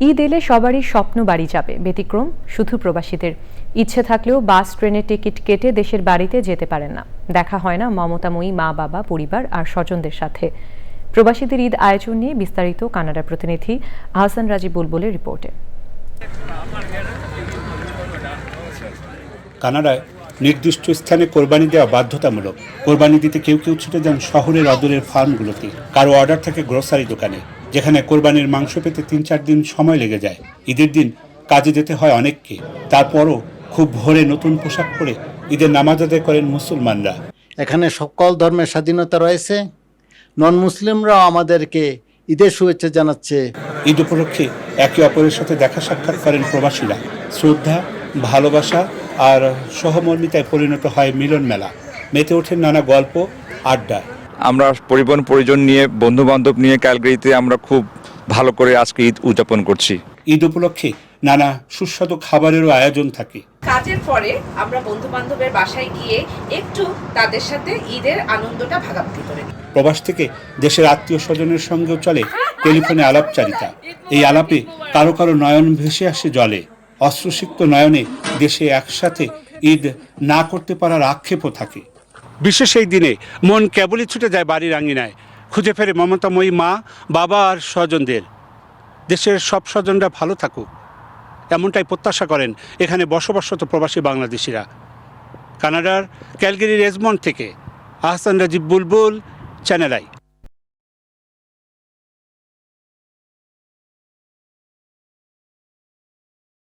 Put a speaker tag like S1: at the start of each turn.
S1: ঈদ এলে সবারই স্বপ্ন বাড়ি যাবে। ব্যতিক্রম, শুধু প্রবাসীদের। ইচ্ছে থাকলেও বাস, ট্রেনের টিকিট কেটে দেশের বাড়িতে যেতে পারেন না। দেখা হয় না মমতাময়ী মা, বাবা, পরিবার আর স্বজনদের সাথে। প্রবাসীদের ঈদ আয়োজন নিয়ে বিস্তারিত কানাডার প্রতিনিধি আহসান রাজি বুলবুলের রিপোর্টে।
S2: কানাডায় নির্দিষ্ট স্থানে কোরবানি দেওয়া বাধ্যতামূলক। কোরবানি দিতে কেউ কেউ ছুটে যান শহরের অদূরের ফার্মগুলোতে। কারও অর্ডার থাকে গ্রোসারি দোকানে। যেখানে কোরবানির মাংস পেতে তিন চার দিন সময় লেগে যায়। ঈদের দিন কাজে যেতে হয় অনেককে। তারপরও খুব ভোরে নতুন পোশাক পরে ঈদের নামাজ আদায় করেন মুসলমানরা।
S3: এখানে সকল ধর্মের স্বাধীনতা রয়েছে। নন মুসলিমরাও আমাদেরকে ঈদের শুভেচ্ছা জানাচ্ছে।
S2: ঈদ উপলক্ষে একে অপরের সাথে দেখা সাক্ষাৎ করেন প্রবাসীরা। শ্রদ্ধা ভালোবাসা আর সহমর্মিতায় পরিণত হয় মিলন মেলা। মেতে ওঠেন নানা গল্প আড্ডা।
S4: আমরা পরিবহন পরিজন নিয়ে বন্ধু বান্ধব নিয়ে ক্যালগারিতে আমরা খুব ভালো করে আজকে ঈদ উদযাপন করছি।
S2: ঈদ উপলক্ষে নানা সুস্বাদু খাবারেরও আয়োজন থাকে।
S5: কাজের পরে আমরা বন্ধু বান্ধবের বাসায় গিয়ে একটু তাদের সাথে ঈদের আনন্দটা ভাগাভাগি করে
S2: প্রবাস থেকে দেশের আত্মীয় স্বজনের সঙ্গেও চলে টেলিফোনে আলাপচারিতা। এই আলাপে কারও কারও নয়ন ভেসে আসে জলে। অশ্রুসিক্ত নয়নে দেশে একসাথে ঈদ না করতে পারার আক্ষেপও থাকে। বিশেষ এই দিনে মন কেবলই ছুটে যায় বাড়ির আঙিনায়। খুঁজে ফেরে মমতাময়ী মা, বাবা আর স্বজনদের। দেশের সব স্বজনরা ভালো থাকুক। এমনটাই প্রত্যাশা করেন এখানে বসবাসরত প্রবাসী বাংলাদেশিরা। কানাডার ক্যালগেরি রেজমন্ড থেকে আহসান রাজীব বুলবুল, চ্যানেল আই।